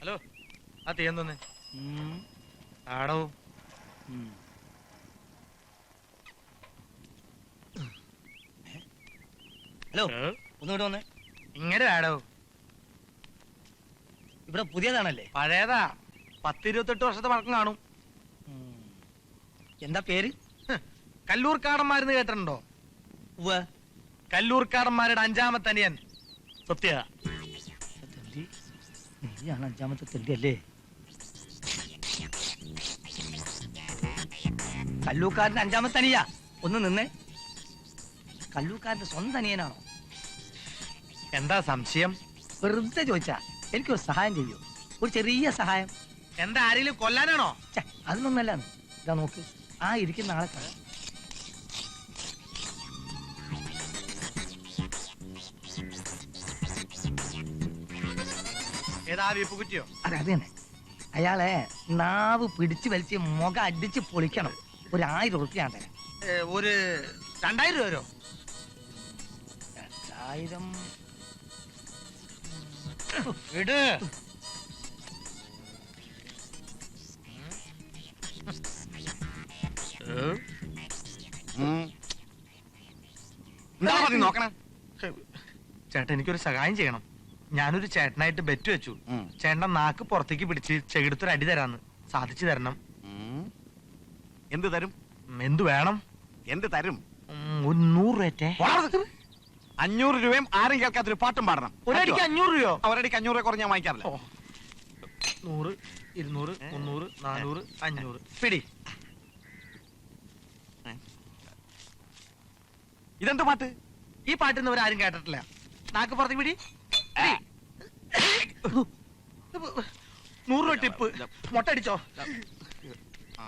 Hello. ആ Thiem തന്നെ ആടോ. ഹലോ ഒന്നുകൂടെ വന്നേ. ഇങ്ങനെ ആടോ ഇവിടെ പുതിയതാണല്ലേ? പഴയതാ. പത്തിരുപത്തെട്ട് വർഷത്തെ പഴക്കം കാണും. എന്താ പേര്? കല്ലൂർക്കാടന്മാരെന്ന് കേട്ടിട്ടുണ്ടോ? കല്ലൂർ കല്ലൂർക്കാടന്മാരുടെ അഞ്ചാമത്തെ അനിയൻ. സത്യ. നീയാണ് അഞ്ചാമത്തെ തെണ്ടി അല്ലേ കല്ലൂക്കാരന്റെ അഞ്ചാമത്തെ അനിയ ഒന്ന് നിന്നേ. കല്ലൂക്കാരന്റെ സ്വന്തം അനിയനാണോ എന്താ സംശയം? വെറുതെ ചോദിച്ചാ. എനിക്കൊരു സഹായം ചെയ്യൂ. ഒരു ചെറിയ സഹായം. എന്താ ആരെങ്കിലും കൊല്ലാനാണോ? ഛെ, അതിനൊന്നല്ല ഇതാ നോക്ക്. ആ ഇരിക്കുന്ന ആളെ കാണാം. ഏതാ അതെ അത്. തന്നെ അയാളെ നാവ് പിടിച്ചു വലിച്ച് മുഖം അടിച്ച് പൊളിക്കണം. ഒരു ആയിരം ഉറുപ്പിയാണ് തരാം. ഏ, ഒരു രണ്ടായിരം രൂപ വരോ രണ്ടായിരം. എന്താ നോക്കണേ? ചേട്ടൻ എനിക്കൊരു സഹായം ചെയ്യണം. ഞാനൊരു ചേട്ടനായിട്ട് ബെറ്റ് വെച്ചു. ചേട്ടൻ നാക്ക് പുറത്തേക്ക് പിടിച്ച് ചെകിടത്തൊരു അടി തരാന്ന് സാധിച്ചു തരണം. എന്ത് തരും? എന്ത് വേണം? എന്ത് തരും? ഒരു നൂറ് രൂപറ്റേ അഞ്ഞൂറ് രൂപയും ആരും കേൾക്കാത്തൊരു പാട്ടും പാടണം. ഒരടിക്ക് അഞ്ഞൂറ് രൂപയോ? ഒരടിക്ക് അഞ്ഞൂറ് രൂപ കുറഞ്ഞാൽ വാങ്ങിക്കാറില്ല. നൂറ് ഇരുന്നൂറ് മുന്നൂറ് നാനൂറ് അഞ്ഞൂറ്. പിടി. ഇതെന്ത് പാട്ട്? ഈ പാട്ടിന്ന് ഇവരാരും കേട്ടിട്ടില്ല. നാക്ക് പുറത്തേക്ക് പിടി. നൂറ് രൂപ ടിപ്പ്. മുട്ട അടിച്ചോ ആ.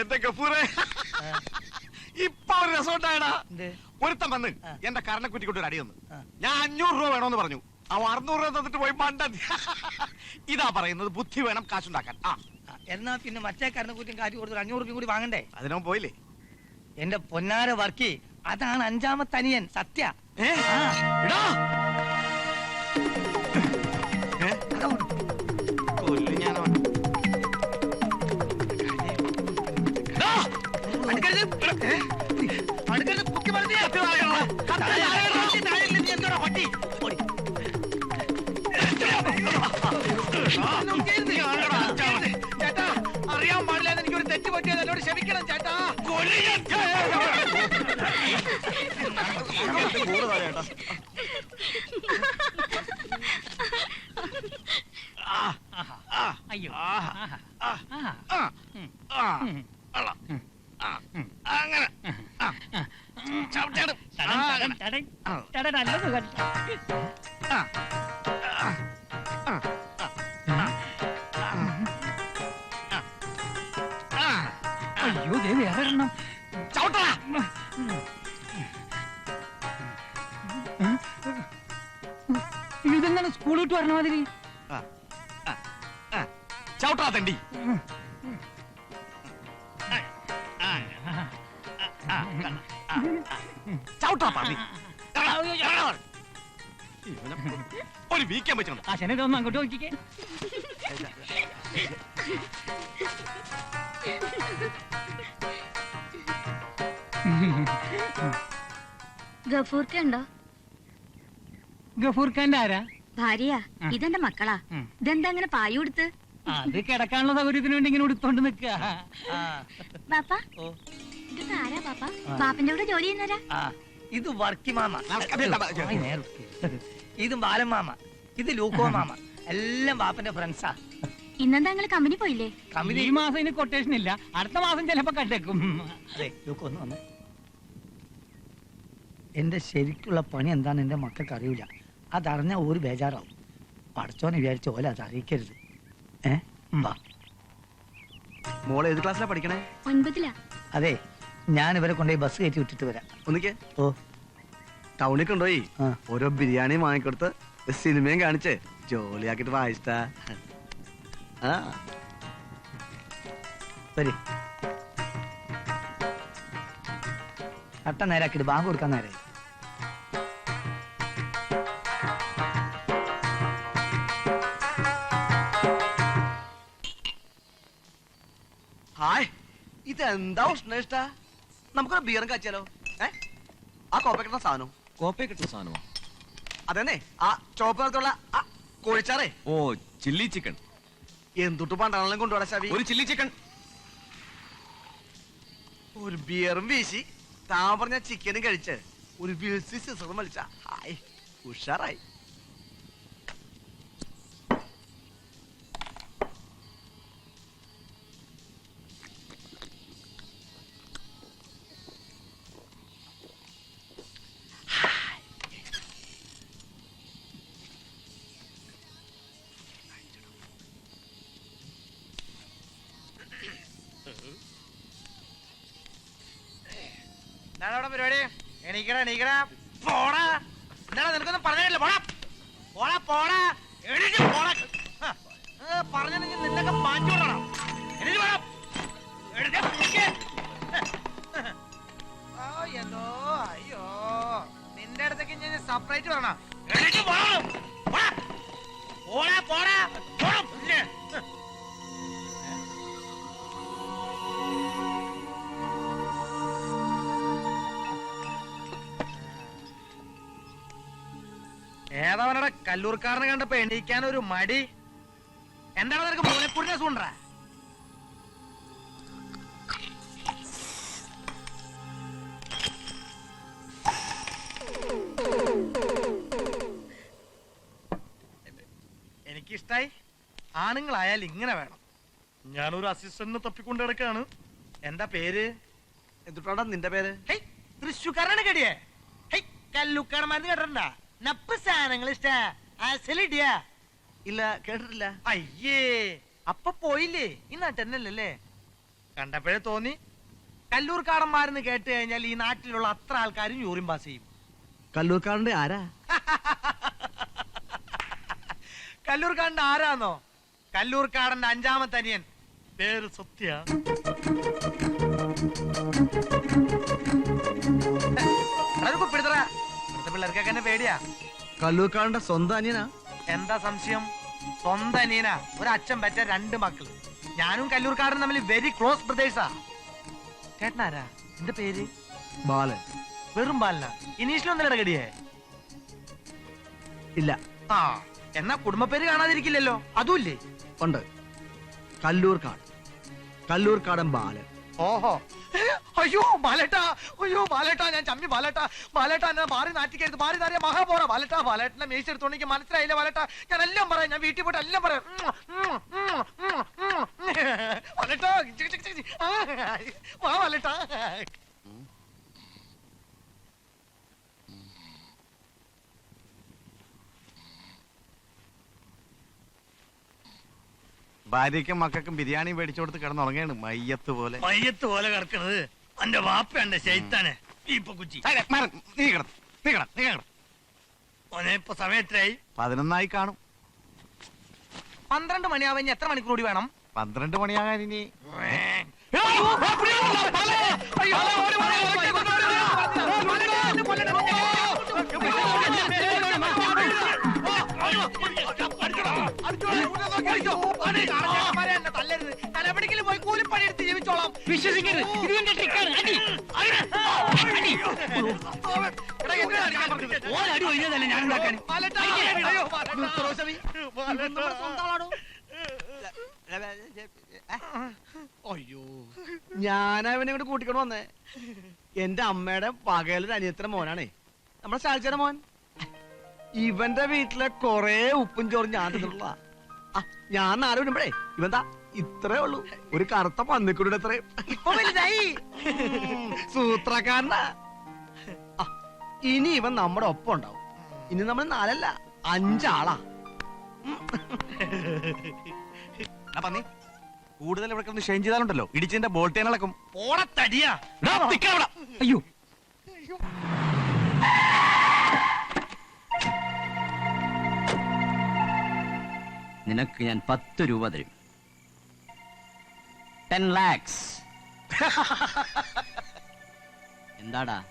എന്റെ ഗഫൂറെ? ഇപ്പൊ ഒരു രസമുണ്ടായടാ. ഒരുത്തം വന്ന്. എന്റെ കരണ കൊണ്ട് ഒരു അടി തന്നു. ഞാൻ അഞ്ഞൂറ് രൂപ വേണമെന്ന് പറഞ്ഞു. അവ അറുന്നൂറ് രൂപ തന്നിട്ട് പോയി പണ്ട ഇതാ പറയുന്നത് ബുദ്ധി വേണം കാശുണ്ടാക്കാൻ. ആ. എന്നാ പിന്നെ മറ്റേ കരുന്ന കുറ്റിയും കാറ്റ് കൊടുത്തു അഞ്ഞൂറ് രൂപ കൂടി വാങ്ങണ്ടേ? അതിനോ പോയില്ലേ? എന്റെ പൊന്നാര വർക്കി അതാണ് അഞ്ചാമത്തെ അനിയൻ സത്യ. അറിയാൻ പാടില്ല എനിക്കൊരു തെറ്റ് പറ്റിയത്. എന്നോട് ക്ഷമിക്കണം ചേട്ടാ. അയ്യോ ഇതെങ്ങനെ സ്കൂളിൽ വിട്ട് വരണ മാതിരി ആ. ആ. ആ. ചവിട്ടടാ ആ. ആ. ആ. ആ. പന്നി. ഒരു വീക്കാൻ വെച്ചോണ്ട് അച്ഛനെ ഒന്ന് അങ്ങോട്ട് നോക്കിക്കേ ഗഫൂർക്കുണ്ടോ ഉണ്ടോ ഗഫൂർ ഖാന്റെ ആരാ ഭാര്യയാ ആ. ഇതെന്റെ മക്കളാ. ഇതെന്താ അങ്ങനെ പായ കൊടുത്ത് അത് കിടക്കാനുള്ള സൗകര്യത്തിന് വേണ്ടി ഇങ്ങനെ ഉടുത്തോണ്ട് നിക്ക. ബാപ്പ ഓ. ഇതൊക്കെ ആരാ ബാപ്പ? ആ. ബാപ്പന്റെ കൂടെ ജോലി ചെയ്യുന്നവരാ? ആ, ഇത് വർക്കി മാമ. ഇത് ബാലൻ മാമ. ഇത് ലൂക്കോ മാമ. എല്ലാം ബാപ്പന്റെ ഫ്രണ്ട്സാ. ഇന്നെന്താ നിങ്ങൾ കമ്പനി പോയില്ലേ? കമ്പനി ഈ മാസം ഇനി കൊട്ടേഷൻ ഇല്ല. അടുത്ത മാസം ചിലപ്പോ കണ്ടേക്കും അതെ ലൂക്കോ ഒന്ന് വന്നേ. എന്റെ ശരിക്കുള്ള പണി എന്താന്ന് എന്റെ മക്കൾക്ക് അറിയില്ല അതറിഞ്ഞ ഒരു ബേജാറാവും. പഠിച്ചോനെ വിചാരിച്ച പോലെ അത് അറിയിക്കരുത്. ഏ? വാ. മോളെ ഏത് ക്ലാസ്സിലാ പഠിക്കണേ? ഒൻപതിലാ. അതെ ഞാൻ ഇവരെ കൊണ്ടുപോയി ബസ് കയറ്റി വിട്ടിട്ട് വരാം. ഒന്നിക്ക്? ഓ. ടൗണിൽ കൊണ്ടുപോയി ആ. ഓരോ ബിരിയാണി വാങ്ങിക്കൊടുത്ത് സിനിമയും കാണിച്ച് ജോലിയാക്കിട്ട് വായിച്ചിട്ടാ ആ. വരി. അട്ട നേരാക്കിട്ട് ബാങ്ക് കൊടുക്കാൻ നേരെ ഹായ്. ഇതെന്താ ഉഷ്ണ നമുക്കൊരു ബിയറും കാച്ചിയാലോ? ഏ? ആ കോപ്പ കിട്ടുന്ന സാധനം കോപ്പയെ കിട്ടുന്ന സാധനമോ. അതന്നെ ആ ചോപ്പ് നിറത്തുള്ള ആ കോഴിച്ചാറേ. ഓ ചില്ലി ചിക്കൻ. എന്തുട്ട് പണ്ടാണെങ്കിലും കൊണ്ടുപോടാ ശവി. ഒരു ചില്ലി ചിക്കൻ. ഒരു ബിയറും വീശി. താൻ പറഞ്ഞ ചിക്കനും കഴിച്ച്. ഒരു വിൽസി സിസറും വലിച്ച. ഹായ് ഉഷാറായി. എണീക്കടാ പോടാ. എന്താണ് നിനക്കൊന്നും പറഞ്ഞില്ല പോടാ. പോടാ പോടാ. എണീറ്റ് പോടാ. പറഞ്ഞില്ലെങ്കിൽ നിന്നൊക്കെ മാറ്റി വിടണം എണീറ്റ് പോടാ. ആ, എന്തോ അയ്യോ. നിന്റെ അടുത്തേക്ക് ഞാൻ സെപ്പറേറ്റ് വരണം. എഴുതി പോണം പോടാ പോടാ. പോടാ. ഏതവനടെ കല്ലൂർക്കാരനെ കണ്ടപ്പോ എണീക്കാൻ ഒരു മടി? എന്താണ് നിനക്ക് മൂലക്കുറിനെ സൂണ്ട എനിക്കിഷ്ടായി. ആണുങ്ങളായാൽ ഇങ്ങനെ വേണം. ഞാനൊരു അസിസ്റ്റന്റിനെ തപ്പിക്കൊണ്ട് കിടക്കാണ് എന്താ പേര്? എന്തുട്ടാടാ നിന്റെ പേര്? Hey, തൃശ്ശൂക്കാരനാണ് കടിയേ hey, കല്ലൂക്കാരന്മാരെന്ന് കേട്ടിട്ടുണ്ടാ? നപ്പ് സാധനങ്ങൾ ഇഷ്ട. അസലിടിയാ ഇല്ല കേട്ടിട്ടില്ല. അയ്യേ അപ്പൊ പോയില്ലേ? ഈ നാട്ടെന്നല്ലേ കണ്ടപ്പോഴേ തോന്നി. കല്ലൂർക്കാടന്മാരെന്ന് കേട്ട് കഴിഞ്ഞാൽ ഈ നാട്ടിലുള്ള അത്ര ആൾക്കാരും യൂറിൻ പാസ് ചെയ്യും. കല്ലൂർക്കാടന്റെ ആരാ? കല്ലൂർക്കാടന്റെ ആരാന്നോ? കല്ലൂർക്കാടന്റെ അഞ്ചാമത്തെ അനിയൻ. പേര് സത്യ. പിടുത്തറ പിള്ളേർക്കൊക്കെ എന്നെ പേടിയാ. കല്ലൂക്കാളുടെ സ്വന്തം അനിയനാ? എന്താ സംശയം? സ്വന്തം അനിയനാ. ഒരു അച്ഛൻ പറ്റ രണ്ട് മക്കൾ ഞാനും കല്ലൂർക്കാടും തമ്മിൽ വെരി ക്ലോസ് ബ്രദേഴ്സാ ചേട്ടനാരാ? എന്റെ പേര്? ബാലൻ. വെറും ബാലന. ഇനീഷിലൊന്നും ഇടകടിയേ ഇല്ല. ആ എന്നാ കുടുംബപ്പേര് കാണാതിരിക്കില്ലല്ലോ. അതുമില്ലേ? ഉണ്ട്. കല്ലൂർക്കാട്. കല്ലൂർക്കാടൻ ബാലൻ. ഓഹോ. അയ്യോ ബാലേട്ടാ അയ്യോ ബാലേട്ടാ ഞാൻ ചമ്മി ബാലേട്ടാ. ബാലേട്ടാ എന്നെ മാറി നാറ്റിക്കരുത്. മാറി നാറിയ മഹാപോറ ബാലേട്ടാ. ബാലേട്ടനെ മേശ എടുത്തോണ്ട് മനസ്സിലായില്ല ബാലേട്ടാ. ഞാൻ എല്ലാം പറയാം. ഞാൻ വീട്ടിൽ പോയിട്ട് എല്ലാം പറയാം. ബാലേട്ടാ വാ ബാലേട്ടാ. ഭാര്യയ്ക്കും മക്കൾക്കും ബിരിയാണി മേടിച്ചു കൊടുത്ത് കിടന്നുറങ്ങാണ് മയ്യത്ത് പോലെ മയ്യത്ത് പോലെ കിടക്കുന്നത് എന്റെ വാപ്പയുണ്ട് ശൈത്താനെ ഇപ്പൊ കുച്ചി. നീ കിടന്ന് നീ കിടന്ന് നീ കിടന്ന് ഇപ്പൊ സമയത്തായി പതിനൊന്നായി കാണും പന്ത്രണ്ട് മണിയാവാൻ ഇനി എത്ര മണിക്കൂർ കൂടി വേണം പന്ത്രണ്ട് മണിയാകാൻ ഇനി പോയി കൂലിപ്പണി എടുത്ത് ജീവിച്ചോളാം. വിശ്വസിക്കരുത്. ട്രിക്കാണ് അടി. ഓരടി ഒഴിഞ്ഞതല്ലേ ഞാൻ ഉണ്ടാക്കാൻ അയ്യോ ഞാൻ അവനെ കൂടെ കൂട്ടിക്കൊണ്ട് വന്നേ. എന്റെ അമ്മയുടെ പകലൊരു അനിയത്തിന്റെ മോനാണേ. നമ്മുടെ ശാലിച്ചയുടെ മോൻ. ഇവന്റെ വീട്ടിലെ കൊറേ ഉപ്പും ചോറും ഞാൻ തിന്നിട്ടുള്ള ഞാൻ നാല് വരുമ്പഴേ ഇവന്താ ഇത്രേ ഉള്ളൂ. ഒരു കറുത്ത പന്നിക്കുടിയുടെ അത്രയും ഇപ്പൊ വലുതായി. സൂത്രക്കാരനാ. ആ, ഇനി ഇവൻ നമ്മുടെ ഒപ്പം ഉണ്ടാവും. ഇനി നമ്മൾ നാലല്ല അഞ്ചാളാ. പന്നി കൂടുതൽ ഇവിടെ കിടന്ന് ഷെയിൻ ചെയ്താലുണ്ടല്ലോ. ഇടിച്ചിന്റെ ബോൾട്ടേൻ ഇളക്കും അയ്യോ. അയ്യോ. നിനക്ക് ഞാൻ പത്ത് രൂപ തരും. ടെൻ ലാക്സ്. എന്താടാ?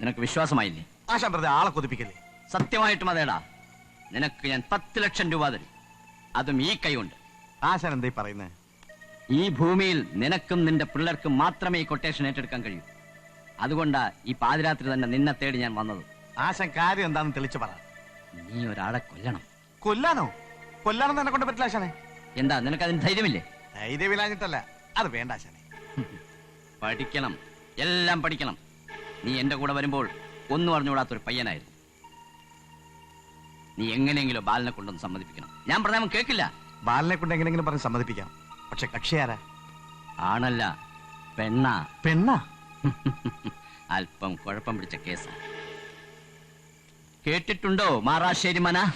നിനക്ക് വിശ്വാസമായില്ലേ? ആശാ പ്രതി ആളെ കൊതിപ്പിക്കല്ലേ? സത്യമായിട്ടും അതേടാ. നിനക്ക് ഞാൻ പത്ത് ലക്ഷം രൂപ തരും. അതും ഈ കൈ കൊണ്ട് ആശാൻ എന്തായി പറയുന്നത് ഈ ഭൂമിയിൽ നിനക്കും നിന്റെ പിള്ളേർക്കും മാത്രമേ ഈ കൊട്ടേഷൻ ഏറ്റെടുക്കാൻ കഴിയൂ. അതുകൊണ്ടാ ഈ പാതിരാത്രി തന്നെ നിന്നെ തേടി ഞാൻ വന്നത്. ആശാൻ കാര്യം എന്താന്ന് തെളിച്ചു പറ. നീ ഒരാളെ കൊല്ലണം. കൊല്ലാനോ? കൊല്ലാനൊന്നും എന്നെ കൊണ്ട് പറ്റില്ല ആശാനെ. എന്താ നിനക്ക് അതിന് ധൈര്യമില്ലേ? ധൈര്യമില്ലാഞ്ഞിട്ടല്ല അത് വേണ്ട ആശാനെ. പഠിക്കണം എല്ലാം പഠിക്കണം. നീ എന്റെ കൂടെ വരുമ്പോൾ ഒന്നും അറിഞ്ഞുകൂടാത്തൊരു പയ്യനായിരുന്നു. നീ എങ്ങനെയെങ്കിലും ബാലനെ കൊണ്ടൊന്ന് സമ്മതിപ്പിക്കണം. ഞാൻ പറഞ്ഞാൽ അവൻ കേൾക്കില്ല. ബാലനെ കൊണ്ട് എങ്ങനെയെങ്കിലും പറഞ്ഞ് സമ്മതിപ്പിക്കാം. പക്ഷെ കക്ഷി ആരാ? ആണല്ല പെണ്ണാ. പെണ്ണാ? അല്പം കുഴപ്പം പിടിച്ച കേസാ. കേട്ടിട്ടുണ്ടോ മാറാശ്ശേരി മന?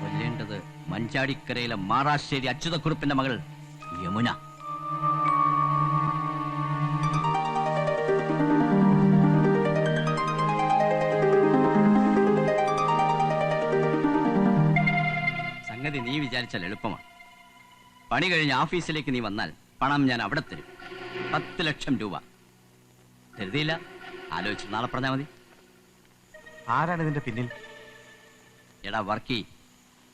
കൊല്ലേണ്ടത് മഞ്ചാടിക്കരയിലെ മാറാശ്ശേരി അച്യുതക്കുറുപ്പിന്റെ മകൾ യമുന. നീ വിചാരിച്ചാൽ എളുപ്പമാണ്. പണി കഴിഞ്ഞ് ഓഫീസിലേക്ക് നീ വന്നാൽ പണം ഞാൻ അവിടെ തരും. പത്ത് ലക്ഷം രൂപ. കരുതിയില്ല ആലോചിച്ച് നാളെ പറഞ്ഞാൽ മതി. ആരാണ് ഇതിന്റെ പിന്നിൽ? എടാ വർക്കി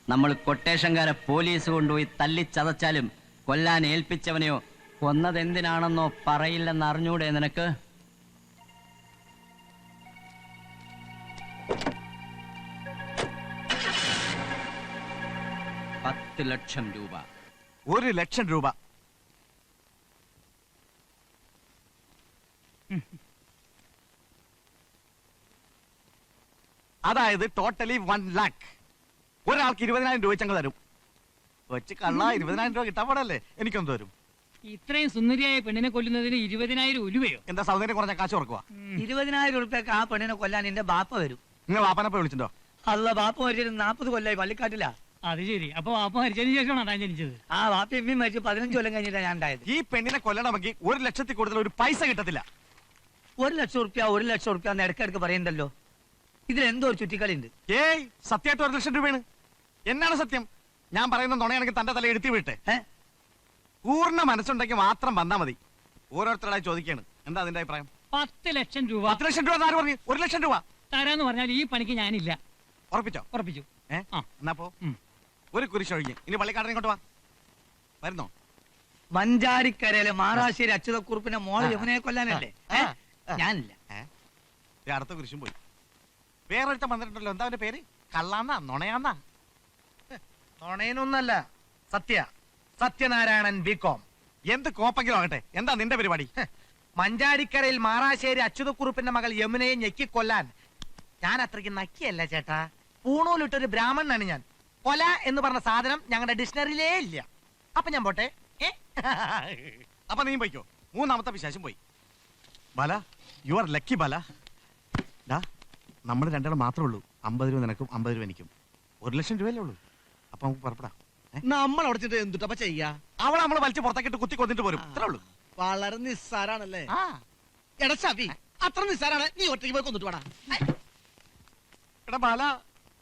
നമ്മൾ കൊട്ടേഷൻകാരെ പോലീസ് കൊണ്ടുപോയി തല്ലിച്ചതച്ചാലും കൊല്ലാൻ ഏൽപ്പിച്ചവനെയോ കൊന്നതെന്തിനാണെന്നോ പറയില്ലെന്ന് അറിഞ്ഞൂടെ നിനക്ക്? പത്ത് ലക്ഷം രൂപ. ഒരു ലക്ഷം രൂപ. അതായത് ടോട്ടലി വൺ ലാക്ക്. ഒരാൾക്ക് ഇരുപതിനായിരം രൂപ ചങ്ങ തരും. വെച്ച് കള്ള ഇരുപതിനായിരം രൂപ കിട്ടാൻ പാടല്ലേ? എനിക്കൊന്ന് തരും. ഇത്രയും സുന്ദരിയായ പെണ്ണിനെ കൊല്ലുന്നതിന് ഇരുപതിനായിരം ഉലുവയോ? എന്താ സൗന്ദര്യം കുറഞ്ഞ കാശ് ഓർക്കുക ഇരുപതിനായിരം ഉറുപ്പ്യക്ക് ആ പെണ്ണിനെ കൊല്ലാൻ എന്റെ ബാപ്പ വരും. നിങ്ങൾ വാപ്പനപ്പ വിളിച്ചിട്ടോ അല്ല ബാപ്പ മരിച്ചിട്ട് നാപ്പത് കൊല്ലായി പള്ളിക്കാട്ടില്ല അത് ശരി. അപ്പൊ വാപ്പ മരിച്ചതിന് ശേഷമാണ് താൻ ജനിച്ചത്? ആ ബാപ്പ എമ്മി മരിച്ച് പതിനഞ്ച് കൊല്ലം കഴിഞ്ഞിട്ടാണ് ഞാൻ ഉണ്ടായത്. ഈ പെണ്ണിനെ കൊല്ലണമെങ്കിൽ ഒരു ലക്ഷത്തിൽ കൂടുതൽ ഒരു പൈസ കിട്ടത്തില്ല. ഒരു ലക്ഷം റുപ്യ ഒരു ലക്ഷം റുപ്യ എന്ന് ഇടയ്ക്കിടയ്ക്ക് പറയുന്നുണ്ടല്ലോ. ഇതിൽ എന്തോ ഒരു ചുറ്റിക്കളി ഉണ്ട് ഏയ് സത്യമായിട്ട് ഒരു ലക്ഷം രൂപയാണ്. എന്നാണ് സത്യം? ഞാൻ പറയുന്ന നുണയാണെങ്കിൽ തന്റെ തല എടുത്തി വിട്ടെ. ഏഹ് പൂർണ മനസ്സുണ്ടെങ്കിൽ മാത്രം വന്നാ മതി. ഓരോരുത്തരായി ചോദിക്കാണ് എന്താ അതിന്റെ അഭിപ്രായം? പത്ത് ലക്ഷം രൂപ. പത്ത് ലക്ഷം രൂപ എന്ന് ആര് പറഞ്ഞു? ഒരു ലക്ഷം രൂപ. തരാന്ന് പറഞ്ഞാൽ ഈ പണിക്ക് ഞാനില്ല. ഉറപ്പിച്ചോ? ഉറപ്പിച്ചു. ഏഹ് ആ. എന്നാ പോ. ഉം. ഒരു കുരിശൊഴിഞ്ഞ് ഇനി പള്ളിക്കാടനെ കൊണ്ട് വാ. വരുന്നോ? വഞ്ചാരിക്കരയിലെ മാറാശ്ശേരി അച്യുതക്കുറുപ്പിന്റെ മോൾ. യമുനയെ കൊല്ലാനല്ലേ. ഏ? ഞാനില്ല. ദേ അടുത്ത കുരിശും പോയി. വേറൊരുത്ത വന്നിട്ടുണ്ടല്ലോ. എന്താ അവന്റെ പേര്? കള്ളാന്നാ? നുണയാന്നാ? നുണയനൊന്നല്ല. സത്യ. Satyanarayanan B com. എന്ത് കോപ്പെങ്കിലും ആകട്ടെ. എന്താ നിന്റെ പരിപാടി? മഞ്ചാടിക്കരയിൽ മാറാശ്ശേരി അച്യുതക്കുറുപ്പിന്റെ മകൾ യമുനയെ ഞെക്കിക്കൊല്ലാൻ. ഞാൻ അത്രയ്ക്ക് നക്കിയല്ല ചേട്ടാ. പൂണൂലിട്ടൊരു ബ്രാഹ്മണനാണ് ഞാൻ. കൊല എന്ന് പറഞ്ഞ സാധനം ഞങ്ങളുടെ ഡിക്ഷണറിയിലേ ഇല്ല. അപ്പൊ ഞാൻ പോട്ടെ. ഏ? അപ്പൊ നീ പോയിക്കോ. മൂന്നാമത്തെ വിശേഷം പോയി. ബാല യു ആർ ലക്കി ബല. ഡാ നമ്മൾ രണ്ടാളും മാത്രമേ ഉള്ളൂ. അമ്പത് രൂപ നിനക്കും അമ്പത് രൂപ എനിക്കും. ഒരു ലക്ഷം രൂപയല്ലേ ഉള്ളൂ. അപ്പൊ നമുക്ക് പുറപ്പെടാം. നമ്മൾ അവിടെ ചെന്നിട്ട് എന്തുട്ടപ്പ ചെയ്യാ. അവളെ നമ്മൾ വലിച്ചു പുറത്തേക്കിട്ട് കുത്തി കൊന്നിട്ട് പോരും. ഇത്രേ ഉള്ളൂ. വളരെ നിസ്സാരാണല്ലേ? ആ. എടാ അത്ര നിസ്സാരാണ്. നീ ഒറ്റയ്ക്ക് പോയി കൊന്നിട്ട് വേടാ. എടാ ബാല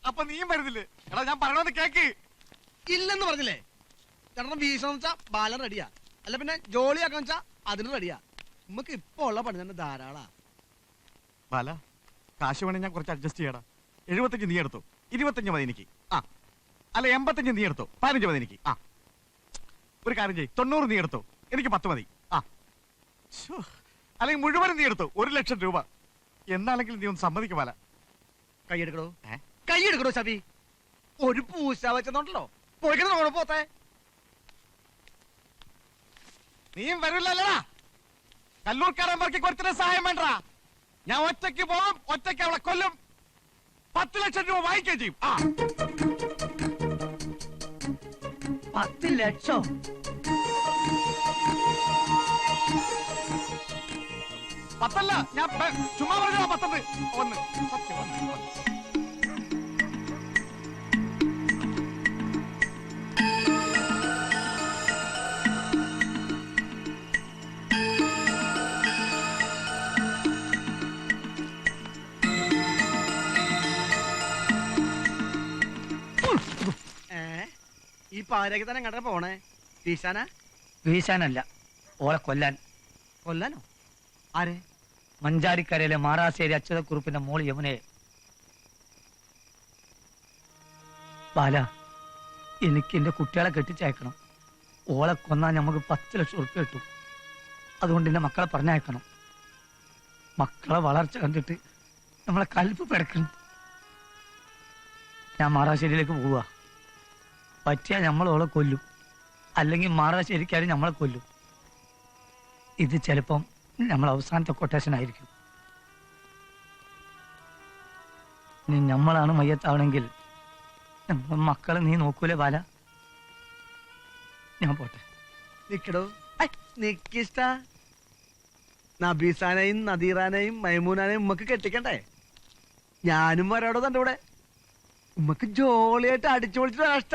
അപ്പൊ നീയും വരുന്നില്ലേ? എടാ ഞാൻ പറയണമെന്ന് കേക്ക്. ഇല്ലെന്ന് പറഞ്ഞില്ലേ? ചേട്ടൻ വീശണം വെച്ചാ ബാലൻ റെഡിയാ. അല്ല പിന്നെ ജോളിയാക്കാൻ വെച്ചാ അതിന് റെഡിയാ. നമുക്ക് ഇപ്പൊ ഉള്ള പണി തന്നെ ധാരാളാ. ബാല കാശ് വേണേ ഞാൻ കുറച്ച് അഡ്ജസ്റ്റ് ചെയ്യടാ. എഴുപത്തഞ്ച് നീ എടുത്തു. ഇരുപത്തഞ്ച് മതി എനിക്ക്. ആ. അല്ല എൺപത്തഞ്ച് നീ എടുത്തു. പതിനഞ്ച് മതി എനിക്ക്. ആ. ഒരു കാര്യം ചെയ്യ്. തൊണ്ണൂറ് നീ എടുത്തു. എനിക്ക് പത്ത് മതി. ആ. അല്ലെങ്കിൽ മുഴുവനും നീ എടുത്തു. ഒരു ലക്ഷം രൂപ. എന്നാണെങ്കിലും നീ ഒന്ന് സമ്മതിക്കും ബാല. കൈയെടുക്കണോ ഏ? കൈയെടുക്കണോ ചവി ഒരു പൂശ വെച്ചതുണ്ടല്ലോ പോയിക്കണം പോത്തെ? നീയും വരില്ലല്ലടാ കല്ലൂർക്കാരൻ പറക്കി കൊടുത്തിട്ട് സഹായം വേണ്ടടാ. ഞാൻ ഒറ്റയ്ക്ക് പോകും ഒറ്റയ്ക്ക് അവളെ കൊല്ലും. പത്ത് ലക്ഷം രൂപ വാങ്ങിക്കുകയും ചെയ്യും. ആ. പത്ത് ലക്ഷം? പത്തല്ല ഞാൻ ചുമ്മാ പറഞ്ഞ പത്തൊന്ന് ഒന്ന്. സത്യം, ഭാര്യയ്ക്ക് തന്നെ എങ്ങോട്ടാ പോണേ? വീശാന? വീശാനല്ല. ഓളെ കൊല്ലാൻ. കൊല്ലാനോ? ആരെ? മഞ്ചാരിക്കരയിലെ മാറാശ്ശേരി അച്യുതക്കുറിപ്പിന്റെ മോൾ യമുനയെ. ബാല എനിക്ക് എന്റെ കുട്ടികളെ കെട്ടിച്ചയക്കണം. ഓളെ കൊന്നാൽ നമുക്ക് പത്ത് ലക്ഷം ഉറുപ്പ്യ കിട്ടും. അതുകൊണ്ട് എന്റെ മക്കളെ പറഞ്ഞയക്കണം. മക്കളെ വളർച്ച കണ്ടിട്ട് നമ്മളെ കൽപ്പ് പിടക്കണം. ഞാൻ മാറാശ്ശേരിയിലേക്ക് പോവുക. പറ്റിയാൽ നമ്മൾ ഓളെ കൊല്ലും. അല്ലെങ്കിൽ മാറാ മാറാശ്ശേരിക്കാരും നമ്മളെ കൊല്ലും. ഇത് ചിലപ്പം നമ്മൾ അവസാനത്തെ കൊട്ടേഷൻ ആയിരിക്കും. ഇനി നമ്മളാണ് മയ്യത്താവണമെങ്കിൽ നമ്മളെ മക്കളെ നീ നോക്കൂലേ ബാല? ഞാൻ പോട്ടെ. നബീസാനെയും നദീറാനെയും മൈമൂനാനെയും ഉമ്മക്ക് കെട്ടിക്കണ്ടേ? ഞാനും വരാടോ തന്റെ കൂടെ. ഉമ്മക്ക് ജോളിയായിട്ട് അടിച്ചു പൊളിച്ചിട്ട് നഷ്ട